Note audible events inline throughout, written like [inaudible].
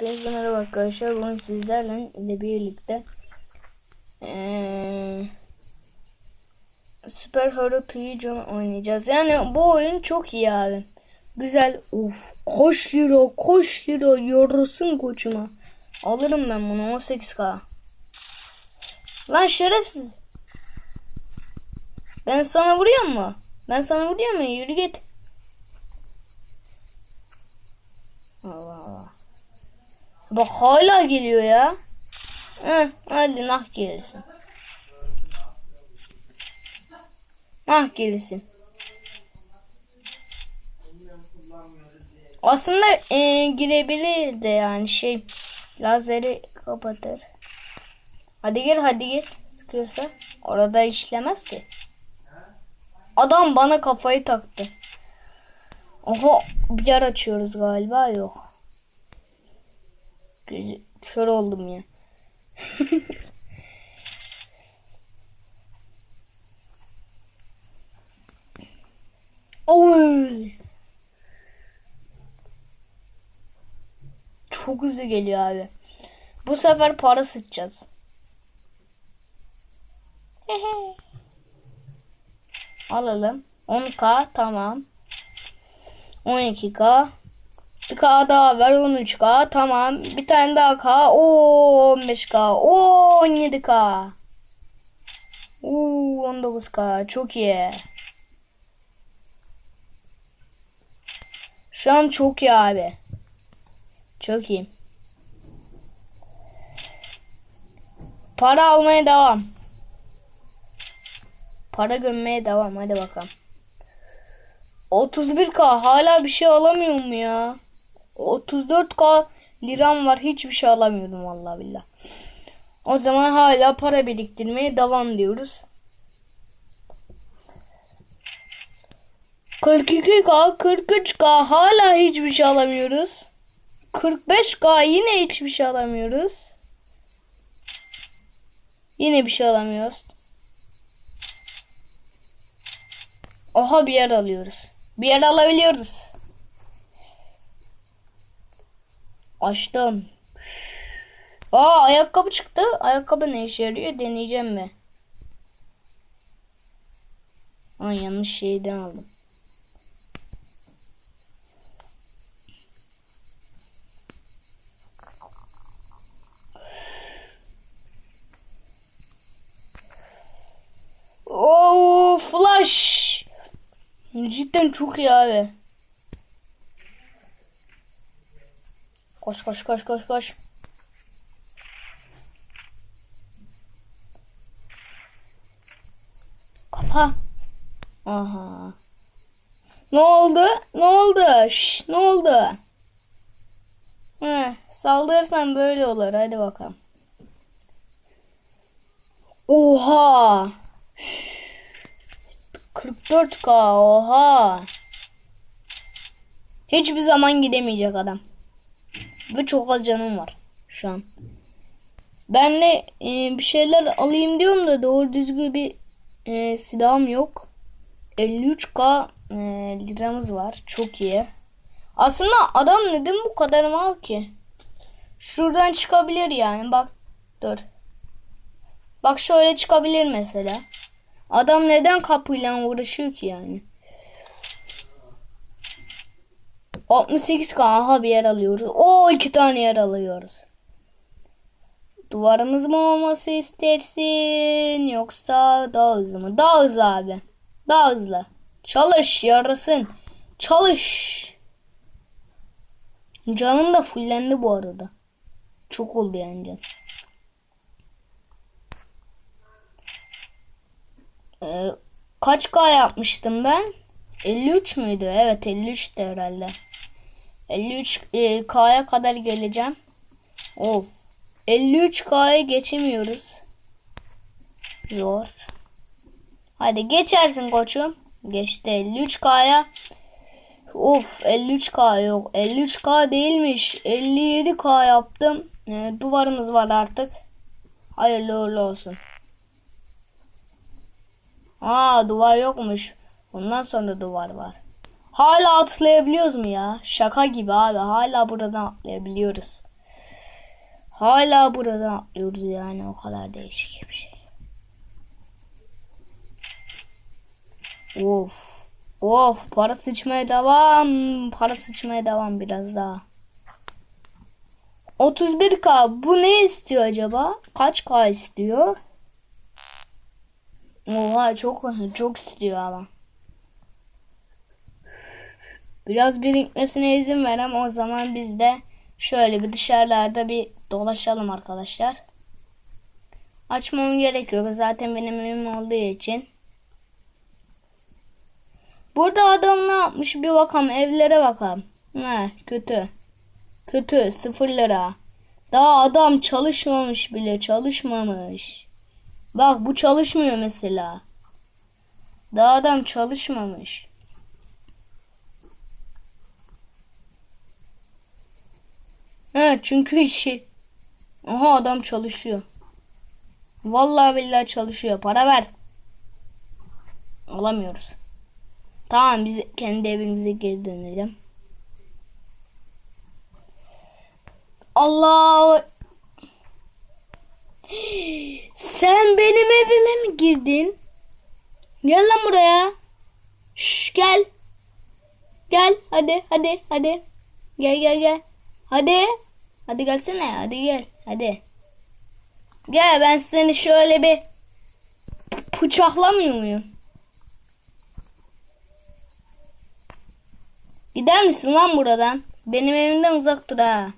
Herkese merhaba arkadaşlar. Bugün sizlerle ile birlikte eee Super Hero Trigon oynayacağız. Yani bu oyun çok iyi abi. Güzel. Uf. Koş lira, koş lira. Yorulsun koçuma. Alırım ben bunu 18k. Lan şerefsiz. Ben sana vuruyor mu? Ben sana vuruyor mu? Yürü git. Allah Allah. Bak hala geliyor ya. Heh, hadi nah gelirsin. Nah gelirsin. Aslında e, girebilir de yani şey lazeri kapatır. Hadi gir hadi gir. Sıkıyorsa orada işlemez ki. Adam bana kafayı taktı. Oha bir yer açıyoruz galiba yok. Kör oldum ya. [laughs] Oy. Çok hızlı geliyor abi. Bu sefer para sıçacağız. [laughs] Alalım. 10k tamam. 12k bir K daha ver 13K tamam. Bir tane daha K. Oo 15K. Oo 17K. Oo 19K. Çok iyi. Şu an çok iyi abi. Çok iyi. Para almaya devam. Para gömmeye devam. Hadi bakalım. 31k hala bir şey alamıyorum ya. 34k liram var. Hiçbir şey alamıyordum vallahi billah. O zaman hala para biriktirmeye devam diyoruz. 42k, 43k hala hiçbir şey alamıyoruz. 45k yine hiçbir şey alamıyoruz. Yine bir şey alamıyoruz. Oha bir yer alıyoruz. Bir yer alabiliyoruz. Açtım. Aa ayakkabı çıktı. Ayakkabı ne işe yarıyor deneyeceğim mi? Aa yanlış şeyden aldım. Oo flash. Cidden çok iyi abi. Koş koş koş koş koş. Kapa. Aha. Ne oldu? Ne oldu? Şş, ne oldu? He, saldırırsan böyle olur. Hadi bakalım. Oha. 44k oha. Hiçbir zaman gidemeyecek adam. Ve çok az canım var şu an. Ben de e, bir şeyler alayım diyorum da doğru düzgün bir e, silahım yok. 53k e, liramız var. Çok iyi. Aslında adam neden bu kadar mal ki? Şuradan çıkabilir yani. Bak dur. Bak şöyle çıkabilir mesela. Adam neden kapıyla uğraşıyor ki yani? 68k aha bir yer alıyoruz. O iki tane yer alıyoruz. Duvarımız mı olması istersin yoksa daha hızlı mı? Daha hızlı abi. Daha hızlı. Çalış yarasın. Çalış. Canım da fullendi bu arada. Çok oldu yani can. Ee, kaç K yapmıştım ben? 53 müydü? Evet 53'tü herhalde. 53 e, kadar geleceğim. Of. 53 K'ya geçemiyoruz. Zor. Hadi geçersin koçum. Geçti 53 K'ya. Of 53 K yok. 53 K değilmiş. 57 K yaptım. E, duvarımız var artık. Hayırlı uğurlu olsun. Aa duvar yokmuş. Ondan sonra duvar var. Hala atlayabiliyoruz mu ya? Şaka gibi abi. Hala buradan atlayabiliyoruz. Hala buradan atlıyoruz yani o kadar değişik bir şey. Of. Of para sıçmaya devam. Para sıçmaya devam biraz daha. 31k bu ne istiyor acaba? Kaç k istiyor? Oha çok çok istiyor ama. Biraz birikmesine izin ver ama o zaman biz de şöyle bir dışarılarda bir dolaşalım arkadaşlar. Açmam gerekiyor zaten benim evim olduğu için. Burada adam ne yapmış bir bakalım evlere bakalım. Ne kötü. Kötü sıfır lira. Daha adam çalışmamış bile çalışmamış. Bak bu çalışmıyor mesela. Daha adam çalışmamış. He çünkü işi. Aha adam çalışıyor. Vallahi billahi çalışıyor. Para ver. Alamıyoruz. Tamam biz kendi evimize geri dönelim. Allah sen benim evime mi girdin? Gel lan buraya. Şş, gel. Gel hadi hadi hadi. Gel gel gel. Hadi. Hadi gelsene hadi gel hadi. Gel ben seni şöyle bir bıçaklamıyor muyum? Gider misin lan buradan? Benim evimden uzak dur ha.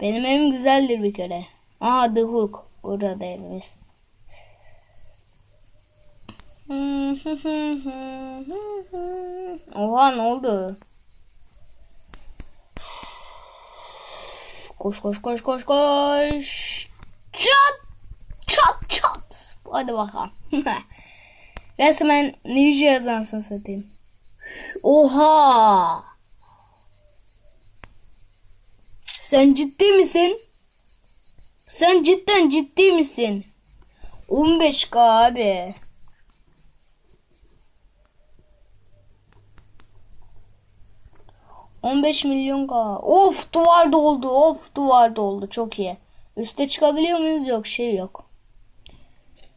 Benim evim güzeldir bir kere. Aha The Hook. Burada evimiz. [laughs] Oha ne oldu? Koş koş koş koş koş. Çat çat çat. Hadi bakalım. [laughs] Resmen ninja yazansın satayım. Oha. Sen ciddi misin? Sen cidden ciddi misin? 15k abi. On beş milyon k. Of duvar doldu. Of duvar doldu. Çok iyi. Üste çıkabiliyor muyuz? Yok şey yok.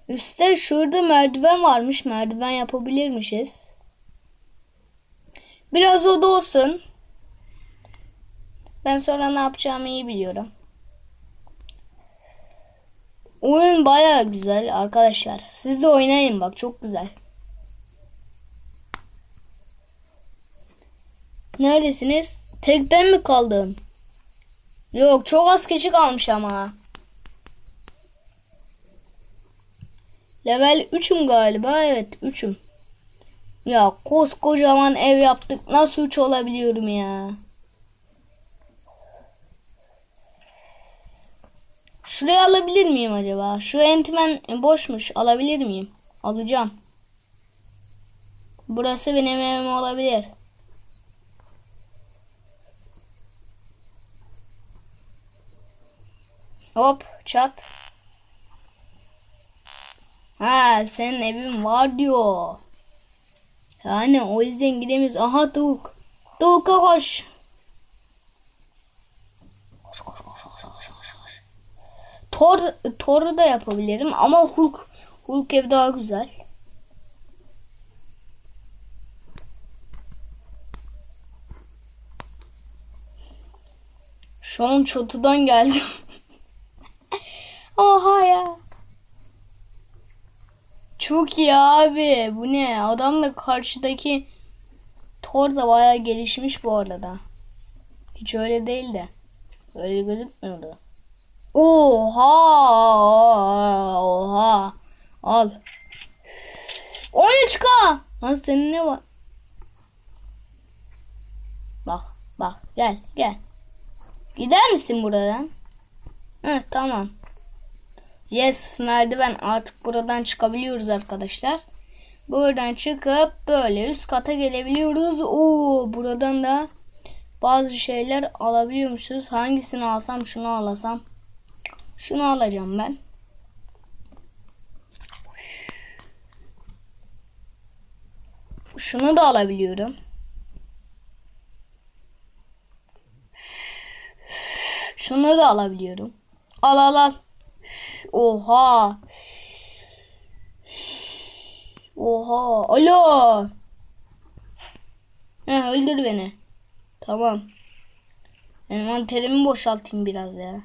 Üste şurada merdiven varmış. Merdiven yapabilirmişiz. Biraz o da olsun. Ben sonra ne yapacağımı iyi biliyorum. Oyun baya güzel arkadaşlar. Siz de oynayın bak çok güzel. Neredesiniz? Tek ben mi kaldım? Yok çok az kişi kalmış ama. Level 3'üm galiba. Evet 3'üm. Ya koskocaman ev yaptık. Nasıl 3 olabiliyorum ya? Şurayı alabilir miyim acaba? Şu entmen boşmuş. Alabilir miyim? Alacağım. Burası benim evim olabilir. Hop çat. Ha senin evin var diyor. Yani o yüzden gidemiyoruz. Aha tavuk. Tavuka koş. Koş koş. Thor, Thor'u da yapabilirim ama Hulk Hulk ev daha güzel. Şu an çatıdan geldim. [laughs] Oha ya. Çok iyi abi. Bu ne? Adam da karşıdaki Thor da bayağı gelişmiş bu arada. Hiç öyle değil de. Öyle gözükmüyordu. Oha! Oha! Al. 13k. Lan senin ne var? Bak, bak. Gel, gel. Gider misin buradan? Heh, tamam. Yes merdiven artık buradan çıkabiliyoruz arkadaşlar. Buradan çıkıp böyle üst kata gelebiliyoruz. Oo buradan da bazı şeyler alabiliyormuşuz. Hangisini alsam şunu alasam. Şunu alacağım ben. Şunu da alabiliyorum. Şunu da alabiliyorum. Al al al. Oha. Oha. Alo. Heh, öldür beni. Tamam. Envanterimi boşaltayım biraz ya.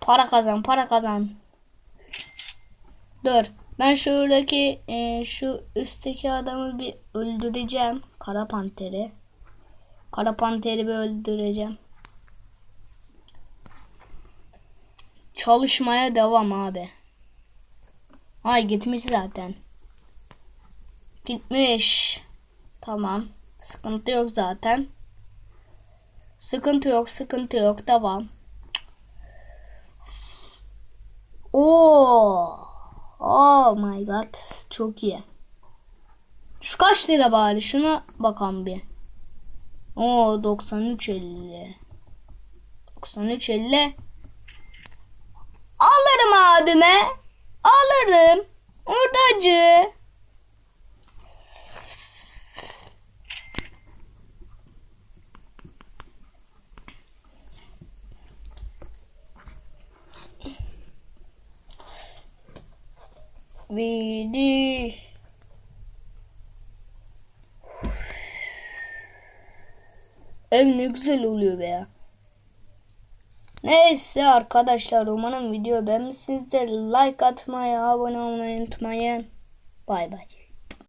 Para kazan, para kazan. Dur. Ben şuradaki e, şu üstteki adamı bir öldüreceğim. Kara panteri. Kara panteri bir öldüreceğim. Çalışmaya devam abi. Ay gitmiş zaten. Gitmiş. Tamam. Sıkıntı yok zaten. Sıkıntı yok, sıkıntı yok. Devam. Oo. Oh my god. Çok iyi. Şu kaç lira bari? Şuna bakalım bir. Oo 93.50. 93.50. Abime. Alırım. Hurdacı. Vidi. Ev ne güzel oluyor be ya. Neyse arkadaşlar umarım video beğenmişsinizdir. Like atmayı, abone olmayı unutmayın. Bay bay.